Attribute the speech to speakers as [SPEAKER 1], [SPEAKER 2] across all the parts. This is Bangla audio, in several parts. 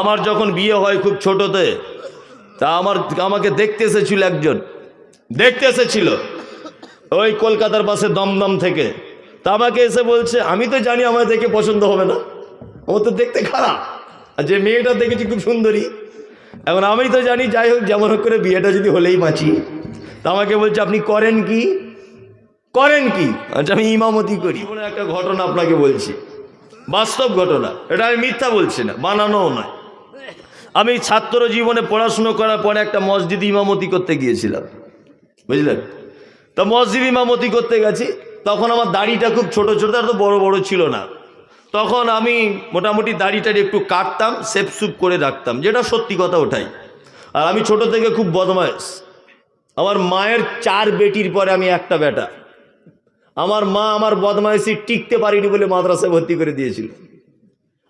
[SPEAKER 1] আমার যখন বিয়ে হয় খুব ছোটতে, তা আমার আমাকে দেখতে এসেছিল একজন, দেখতে এসেছিল ওই কলকাতার পাশে দমদম থেকে। তা আমাকে এসে বলছে, আমি তো জানি আমার দেখে পছন্দ হবে না। ও তো দেখতে খারাপ। আর যে মেয়েটা দেখেছি খুব সুন্দরী। এখন আমি তো জানি, যাই হোক, যেমন হোক করে বিয়েটা যদি হলেই বাঁচি। তা আমাকে বলছে, আপনি করেন কি? করেন কি? আচ্ছা আমি ইমামতি করি। একটা ঘটনা আপনাকে বলছি। বাস্তব ঘটনা। এটা আমি মিথ্যা বলছি না, বানানোও নয়। আমি ছাত্র জীবনে পড়াশুনো করার পরে একটা মসজিদ ইমামতি করতে গিয়েছিলাম। বুঝলেন তা মসজিদ ইমামতি করতে গেছি, তখন আমার দাড়িটা খুব ছোট ছোট আর তো বড় বড় ছিল না। তখন আমি মোটামুটি দাড়িটারি একটু কাটতাম, সেপ সুপ করে রাখতাম, যেটা সত্যি কথা ওঠাই আর আমি ছোট থেকে খুব বদমাইশ আমার মায়ের চার বেটির পরে আমি একটা বেটা। আমার মা আমার বদমাইশি টিকতে পারিনি বলে মাদ্রাসায় ভর্তি করে দিয়েছিল।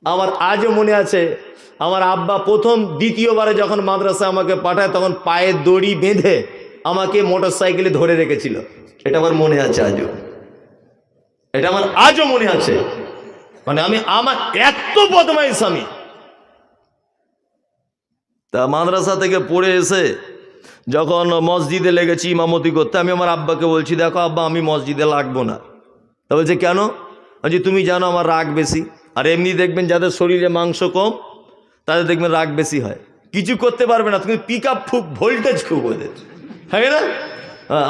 [SPEAKER 1] আমার আজও মনে আছে, আমার আব্বা প্রথম দ্বিতীয়বারে যখন মাদ্রাসা আমাকে পাঠায়, তখন পায়ে দড়ি বেঁধে আমাকে মোটর সাইকেলে ধরে রেখেছিল। এটা আমার মনে আছে আজও। এটা আমার আজও মনে আছে। মানে আমি, আমার এত বদমাইশ আমি। তা মাদ্রাসা থেকে পড়ে এসে যখন মসজিদে লেগেছি, ইমামতি করতে, আমি আমার আব্বাকে বলছি, দেখো আব্বা, আমি মসজিদে লাগবো না। তা বলছে, কেন? বলছি, তুমি জানো আমার রাগ বেশি। আর এমনি দেখবেন যাদের শরীরে মাংস কম, তাদের দেখবেন রাগ বেশি হয়। কিছু করতে পারবে না, তুমি পিক আপ খুব ভোল্টেজ খুব ওদের। হ্যাঁ না?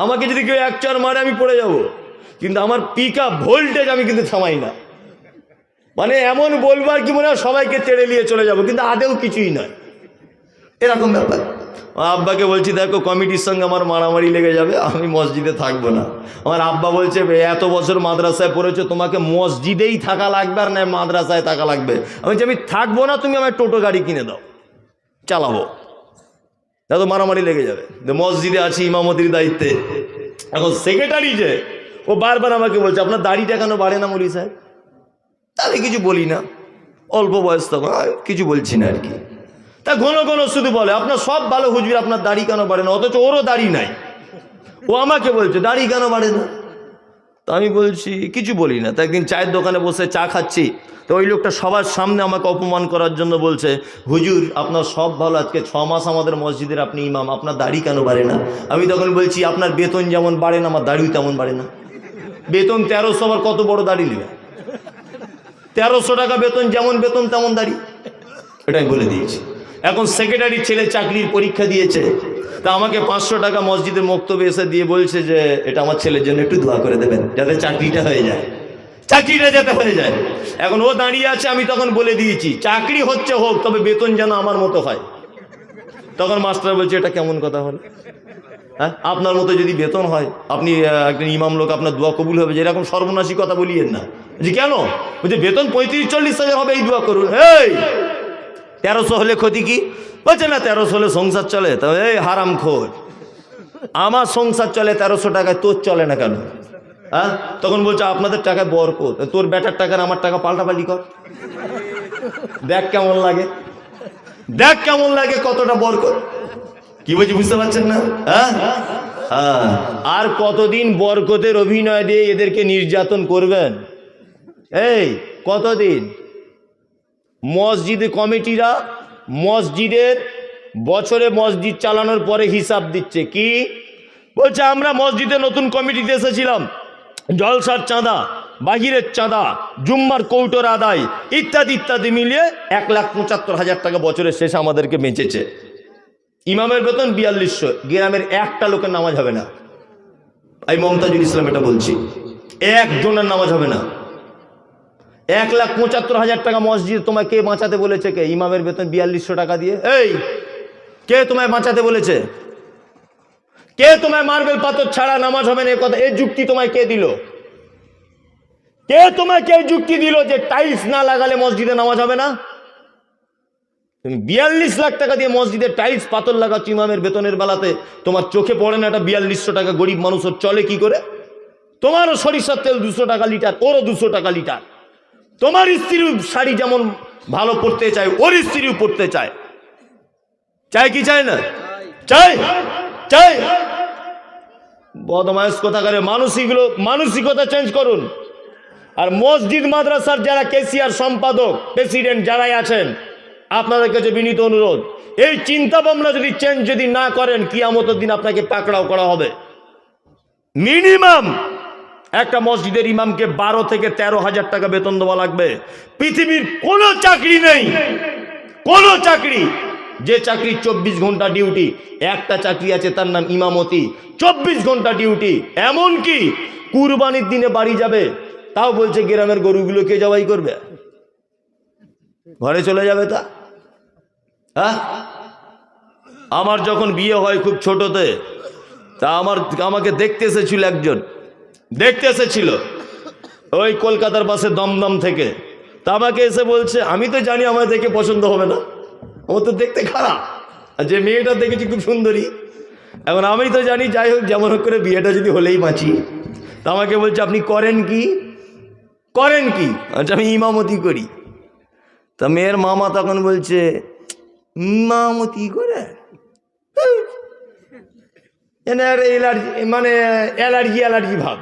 [SPEAKER 1] আমাকে যদি কেউ এক চার মারে আমি পড়ে যাব। কিন্তু আমার পিক আপ ভোল্টেজ আমি কিন্তু থামাই না। মানে এমন বলবার কি মনে হয় সবাইকে তেড়ে নিয়ে চলে যাব, কিন্তু আদেও কিছুই নয়। এরকম ব্যাপার। আব্বাকে বলছি, দেখো, কমিটির সঙ্গে আমার মারামারি লেগে যাবে, আমি মসজিদে থাকব না। আমার আব্বা বলছে এত বছর মাদ্রাসায় পড়েছো, তোমাকে মসজিদেই থাকা লাগবে আর না মাদ্রাসায় থাকা লাগবে। আমি বলছি, আমি থাকব না, তুমি আমার টোটো গাড়ি কিনে দাও, চালাবো। এত মারামারি লেগে যাবে। তো মসজিদে আছি, ইমামতির দায়িত্বে। এখন সেক্রেটারি যে, ও বারবার আমাকে বলছে, আপনার দাড়িটা কেন বাড়ে না মলি সাহেব? আমি কিছু বলি না, অল্প বয়স তখন কিছু বলছি না আর কি। তা ঘন ঘন শুধু বলে, আপনার সব ভালো হুজবির আপনার দাড়ি কেন বাড়ে না? অথচ ওরও দাড়ি নাই। ও আমাকে বলছে, দাড়ি কেন বাড়ে না? তা আমি বলছি, কিছু বলি না। তা একদিন চায়ের দোকানে বসে চা খাচ্ছি। তো ওই লোকটা সবার সামনে আমাকে অপমান করার জন্য বলছে, হুজুর, আপনার সব ভালো, আজকে ছ মাস আমাদের মসজিদের আপনি ইমাম, আপনার দাড়ি কেন বাড়ে না? আমি তখন বলছি, আপনার বেতন যেমন বাড়ে না, আমার দাড়িও তেমন বাড়ে না। বেতন তেরোশো আবার কত বড় দাড়ি নেবে তেরোশো টাকা বেতন, যেমন বেতন, তেমন দাড়ি। এটাই বলে দিয়েছি। এখন সেক্রেটারি ছেলে চাকরির পরীক্ষা দিয়েছে। তা আমাকে পাঁচশো টাকা মসজিদের মক্তবে এসে দিয়ে বলছে যে, এটা আমার ছেলের জন্য একটু দোয়া করে দেবেন, যাতে চাকরিটা হয়ে যায়। চাকরিটা যাতে হয়ে যায়। এখন ও দাঁড়িয়ে আছে, আমি তখন বলে দিয়েছি, চাকরি হচ্ছে হোক, তবে বেতন যেন আমার মতো হয়। তখন মাস্টার বলছে, এটা কেমন কথা হলো? হ্যাঁ আপনার মতো যদি বেতন হয়, আপনি একজন ইমাম লোক, আপনার দোয়া কবুল হবে। যে এরকম সর্বনাশী কথা বলিয়েন না। যে কেন? বলছে, বেতন পঁয়ত্রিশ চল্লিশ হাজার হবে, এই দোয়া করুন। এই তেরোশো হলে ক্ষতি কি? বলছে, না, তেরোশো হলে সংসার চলে। তো, এই হারাম খোঁজ আমার সংসার চলে তেরোশো টাকায়, তোর চলে না কেন? হ্যাঁ? তখন বলছে, আপনাদের টাকায় বরকত। তোর ব্যাটার টাকার আমার টাকা পাল্টাপাল্টি কর। দেখ কেমন লাগে। দেখ কেমন লাগে কতটা বরকত। কি বলছি, বুঝতে পারছেন না? হ্যাঁ? হ্যাঁ। আর কতদিন বরকতের অভিনয় দিয়ে এদেরকে নির্যাতন করবেন? এই, কতদিন? মসজিদ কমিটিরা মসজিদের বছরে মসজিদ চালানোর পরে হিসাব দিচ্ছে। কি? বলছে, আমরা মসজিদে নতুন কমিটিতে এসেছিলাম। জলসার চাঁদা, বাহিরের চাঁদা, জুম্মার কৌটোর আদায়, ইত্যাদি ইত্যাদি মিলিয়ে এক লাখ পঁচাত্তর হাজার টাকা বছরের শেষে আমাদেরকে বেঁচেছে। ইমামের বেতন বিয়াল্লিশশো, গ্রামের একটা লোকের নামাজ হবে না। আমি মমতাজুল ইসলাম এটা বলছি। একজনের নামাজ হবে না। এক লাখ পঁচাত্তর হাজার টাকা মসজিদ তোমায় কে বাঁচাতে বলেছে কে? ইমামের বেতন বিয়াল্লিশশো টাকা দিয়ে। এই, কে তোমায় বাঁচাতে বলেছে? কে তোমায় মার্বেল পাথর ছাড়া নামাজ হবে না কথা? এই যুক্তি তোমায় কে দিল? কে তোমায় কে যুক্তি দিল যে টাইলস না লাগালে মসজিদে নামাজ হবে না? তুমি বিয়াল্লিশ লাখ টাকা দিয়ে মসজিদে টাইলস পাথর লাগাচ্ছ ইমামের বেতনের বেলাতে। তোমার চোখে পড়ে না একটা বিয়াল্লিশশো টাকা গরিব মানুষের চলে কি করে? তোমারও সরিষার তেল দুশো টাকা লিটার, ওরও দুশো টাকা লিটার। তোমার স্ত্রীর শাড়ি যেমন ভালো পড়তে চায়, ওর স্ত্রীও পড়তে চায়। চায় কি চায় না? চায় চায়। বদমায়স কোথাকারে মানসিকগুলো, মানসিকতা চেঞ্জ করুন। আর মসজিদ, মাদ্রাসার যারা কেসিয়ার সম্পাদক প্রেসিডেন্ট যারাই আছেন, আপনাদের কাছে বিনীত অনুরোধ, এই চিন্তা ভাবনা যদি চেঞ্জ যদি না করেন, কিয়ামতের দিন আপনাকে পাকড়াও করা হবে। মিনিমাম একটা মসজিদের ইমামকে বারো থেকে তেরো হাজার টাকা বেতন দেওয়া লাগবে। পৃথিবীর কোনো চাকরি নেই। কোনো চাকরি। যে চাকরি চব্বিশ ঘণ্টা ডিউটি, একটা চাকরি আছে তার নাম ইমামতি। চব্বিশ ঘণ্টা ডিউটি, এমন কি? কুরবানির দিনে বাড়ি যাবে, তাও বলছে গ্রামের গরুগুলো কে জবাই করবে? ঘরে চলে যাবে তা? হ্যাঁ? আমার যখন বিয়ে হয় খুব ছোটতে, তা আমার, আমাকে দেখতে এসেছিল একজন। দেখতে এসেছিল। ওই কলকাতার পাশে দমদম থেকে। তা আমাকে এসে বলছে, আমি তো জানি আমার দেখে পছন্দ হবে না। আমার তো দেখতে খারাপ। আর যে মেয়েটা দেখেছি খুব সুন্দরী। এখন আমি তো জানি, যাই হোক, যেমন হোক করে বিয়েটা যদি হলেই বাঁচি। তা আমাকে বলছে, আপনি করেন কি? করেন কি? আচ্ছা আমি ইমামতি করি। তা মেয়ের মামা তখন বলছে, ইমামতি করে? মানে অ্যালার্জি অ্যালার্জি ভাব।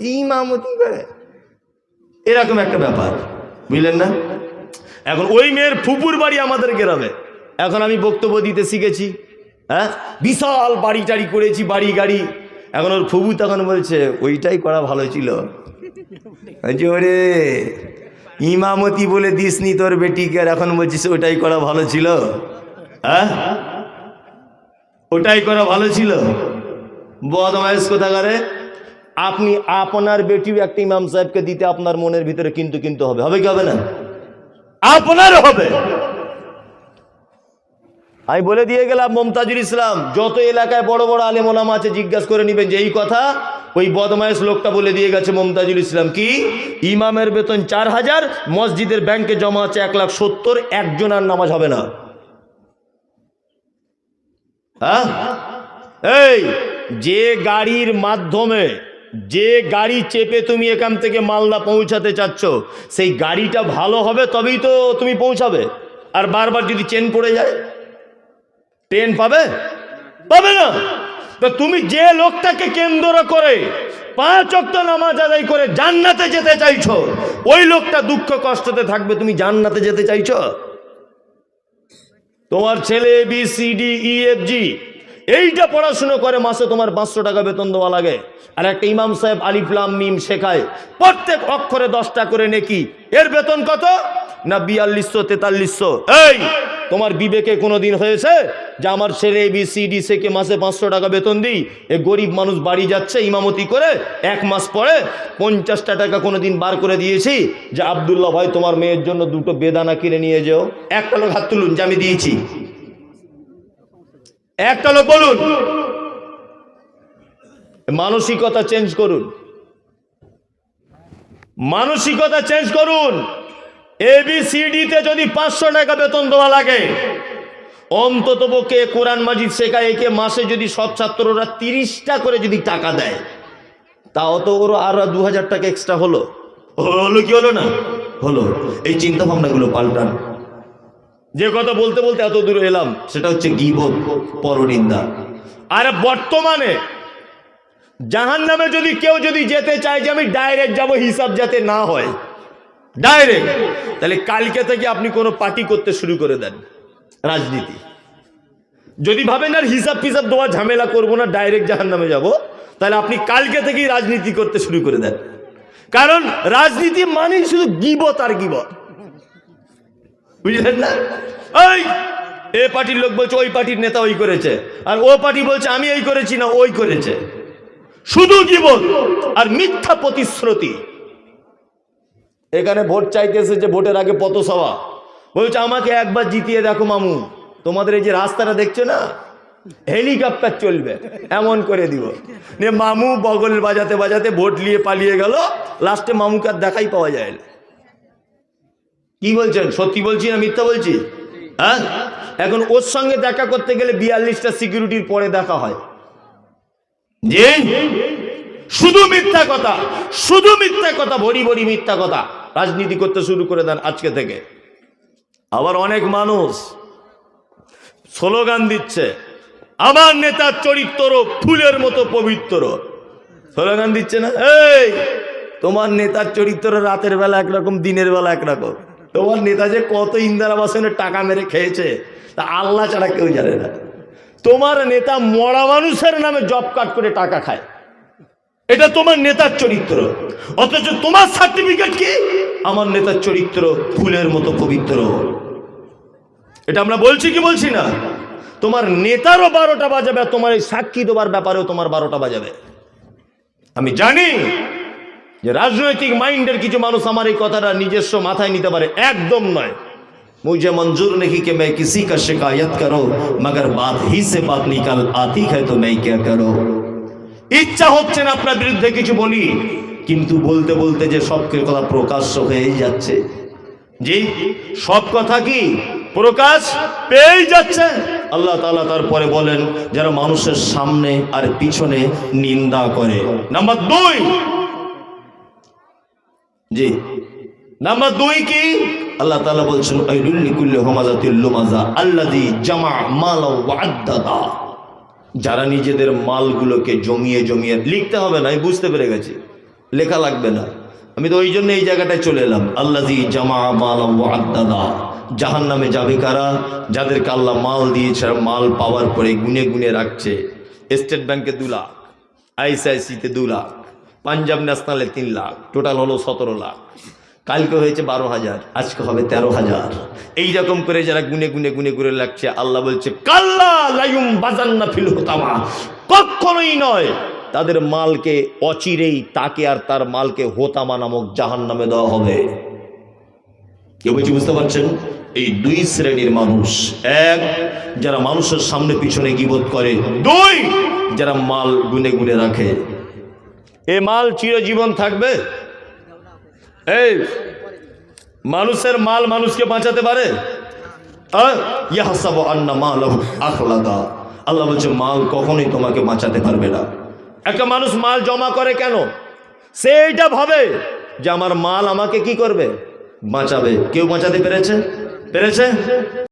[SPEAKER 1] ইমামতি করে। এরকম একটা ব্যাপার, বুঝলেন না? এখন ওই মেয়ের ফুপুর বাড়ি আমাদের গ্রামে। এখন আমি বক্তব্য দিতে শিখেছি হ্যাঁ? বিশাল বাড়ি টাড়ি করেছি, বাড়ি গাড়ি। এখন ওর ফুবু তখন বলছে, ওইটাই করা ভালো ছিল। ওরে, ইমামতি বলে দিসনি তোর বেটিকে। আর এখন বলছিস, ওটাই করা ভালো ছিল। হ্যাঁ? ওটাই করা ভালো ছিল। বদমাইশ কোথাকারে? আপনি আপনার বেটিও একটা ইমাম সাহেবকে দিতে আপনার মনের ভিতরে কিন্তু কিন্তু হবে। হবে কি হবে না? আপনার হবে। আমি বলে দিয়ে গেলাম, মমতাজুল ইসলাম, যত এলাকায় বড় বড় আলেম ওলামা আছে, জিজ্ঞাসা করে নেবেন যে এই কথা। ওই বদমায়েশ লোকটা বলে দিয়ে গেছে, মমতাজুল ইসলাম কি? ইমামের বেতন চার হাজার, মসজিদের ব্যাংকে জমা আছে এক লাখ সত্তর একজন আর নামাজ হবে না। হ্যাঁ? এই, যে গাড়ির মাধ্যমে যে গাড়ি চেপে তুমি এখান থেকে মালদা পৌঁছাতে চাচ্ছ, সেই গাড়িটা ভালো হবে তবেই তো তুমি পৌঁছাবে। আর বারবার যদি চেন পড়ে যায়, ট্রেন পাবে? পাবে না। তো তুমি যে লোকটাকে কেন্দ্র করে পাঁচ অক্ট নামাজ আদায় করে জান্নাতে যেতে চাইছো, ওই লোকটা দুঃখ কষ্টতে থাকবে, তুমি জান্নাতে যেতে চাইছো? তোমার ছেলে, B, C, D, E, F, G এইটা পড়াশুনো করে মাসে তোমার পাঁচশো টাকা বেতন দেওয়া লাগে। আর একটা ইমাম সাহেব আলিফলাম মিম শেখায়, প্রত্যেক অক্ষরে দশটা করে নেকি। এর বেতন কত? না, বিয়াল্লিশশো, তেতাল্লিশশো। এই, তোমার বিবেকে কোনো দিন হয়েছে যে আমার ছেলে বি সি ডি শেখে মাসে পাঁচশো টাকা বেতন দিই? এ গরিব মানুষ বাড়ি যাচ্ছে, ইমামতি করে এক মাস পরে পঞ্চাশটা টাকা কোনো দিন বার করে দিয়েছি যে আবদুল্লাহ ভাই, তোমার মেয়ের জন্য দুটো বেদানা কিনে নিয়ে যেও। একটা লোক হাত তুলুন যে আমি দিয়েছি। একটা লোক বলুন। মানসিকতা চেঞ্জ করুন। মানসিকতা চেঞ্জ করুন। এবিসিডিতে যদি পাঁচশো টাকা বেতন দেওয়া লাগে, অন্তত পক্ষে কোরআন মাজিদ শেখায়, একে মাসে যদি সব ছাত্ররা তিরিশটা করে যদি টাকা দেয়, তাও তো ওর আর দু হাজার টাকা এক্সট্রা হলো। হলো কি হলো না? হলো। এই চিন্তা ভাবনাগুলো পাল্টান। যে কথা বলতে বলতে এত দূরে এলাম, সেটা হচ্ছে গিবত, পরনিন্দা। আর বর্তমানে জাহান নামে যদি কেউ যদি যেতে চায় যে আমি ডাইরেক্ট যাব, হিসাব যাতে না হয়, ডাইরেক্ট, তাহলে কালকে থেকে আপনি কোনো পার্টি করতে শুরু করে দেন, রাজনীতি। যদি ভাবেন আর হিসাব ফিসাব দেওয়া ঝামেলা করব না, ডাইরেক্ট জাহান নামে যাব, তাহলে আপনি কালকে থেকেই রাজনীতি করতে শুরু করে দেন। কারণ রাজনীতি মানেই শুধু গিবত আর গিবত। বুঝলেন না? ওই এ পার্টির লোক বলছে, ওই পার্টির নেতা ওই করেছে। আর ও পার্টি বলছে, আমি এই করেছি না, ওই করেছে। শুধু জীবন আর মিথ্যা প্রতিশ্রুতি। এখানে ভোট চাইতেছে যে ভোটের আগে পত সভা বলছে, আমাকে একবার জিতিয়ে দেখো মামু, তোমাদের এই যে রাস্তাটা দেখছ না? হেলিকপ্টার চলবে, এমন করে দিব। নিয়ে মামু বগলের বাজাতে বাজাতে ভোট নিয়ে পালিয়ে গেল, লাস্টে মামুকে আর দেখাই পাওয়া যায় না। কি বলছেন? সত্যি বলছি না মিথ্যা বলছি? হ্যাঁ? এখন ওর সঙ্গে দেখা করতে গেলে বিয়াল্লিশটা সিকিউরিটির পরে দেখা হয়। যে শুধু মিথ্যা কথা, শুধু মিথ্যা কথা, ভরি ভরি মিথ্যা কথা। রাজনীতি করতে শুরু করে দেন আজকে থেকে। আবার অনেক মানুষ স্লোগান দিচ্ছে, আমার নেতার চরিত্র ফুলের মতো পবিত্র। স্লোগান দিচ্ছে না? এই, তোমার নেতার চরিত্র রাতের বেলা একরকম, দিনের বেলা একরকম। তোমার নেতা যে কত ইন্দিরা বাসনের টাকা মেরে খেয়েছে, তা আল্লাহ ছাড়া কেউ জানে না। তোমার নেতা মরা মানুষের নামে জব কাট করে টাকা খায়। এটা তোমার নেতার চরিত্র। অথচ তোমার সার্টিফিকেট কি? আমার নেতার চরিত্র ফুলের মতো পবিত্র। এটা আমরা বলছি কি বলছি না? তোমার নেতারও বারোটা বাজাবে তোমার এই সাক্ষী দেওয়ার ব্যাপারেও তোমার বারোটা বাজাবে। আমি জানি যে রাজনৈতিক মাইন্ডের কিছু মানুষ আমার এই কথাটা নিজস্ব মাথায় নিতে পারে, একদম নয়। মুঝে মঞ্জুর নেই কে মে কিসি কা শিকায়ত করো, মগর বাত হি সে বাত নিকাল আতি হ্যাঁ তো মেই কে করো। ইচ্ছা হচ্ছে না আপনার বিরুদ্ধে কিছু বলি, কিন্তু বলতে বলতে যে সব কথা প্রকাশ্য হয়ে যাচ্ছে। জি, সব কথা কি প্রকাশ পেয়ে যাচ্ছে? আল্লাহ তালা তারপরে বলেন যারা মানুষের সামনে আর পিছনে নিন্দা করে। নাম্বার দুই জি। নাম্বার দুই কি? আল্লাহ তাআলা বলছেন যারা নিজেদের মালগুলোকে জমিয়ে জমিয়ে, লিখতে হবে না বুঝতে পেরে গেছি। লেখা লাগবে না। আমি তো ওই জন্য এই জায়গাটায় চলে এলাম। আল্লাযী জামা মাল ওয়া আদ্দাদা। জাহান নামে যাবে কারা? যাদেরকে আল্লাহ মাল দিয়েছে, মাল পাওয়ার পরে গুনে গুনে রাখছে। স্টেট ব্যাংকে দু লাখ আইসিআইসিতে দু লাখ। পাঞ্জাব ন্যাশনালে তিন লাখ, টোটাল হলো সতেরো লাখ। কালকে হয়েছে বারো হাজার, আজকে হবে তেরো হাজার। এইরকম করে যারা গুনে গুনে গুনে করে লাগছে, আল্লাহ বলছে, কাল্লা লাইম বাজান্না ফিল হতামা। কখনোই নয়, তাদের মালকে অচিরেই তাকে আর তার মালকে হোতামা নামক জাহান নামে দেওয়া হবে। কেউ বলছি বুঝতে পারছেন? এই দুই শ্রেণির মানুষ, এক, যারা মানুষের সামনে পিছনে গিবোধ করে, দুই, যারা মাল গুনে গুনে রাখে। এ মাল চিরজীবন থাকবে? এই, মানুষের মাল মানুষকে বাঁচাতে পারে? আন্না আখলাদা। আল্লাহ বলছে, মাল কখনোই তোমাকে বাঁচাতে পারবে না। একটা মানুষ মাল জমা করে কেন? সে এইটা ভাবে যে আমার মাল আমাকে কি করবে? বাঁচাবে। কেউ বাঁচাতে পেরেছে? পেরেছে?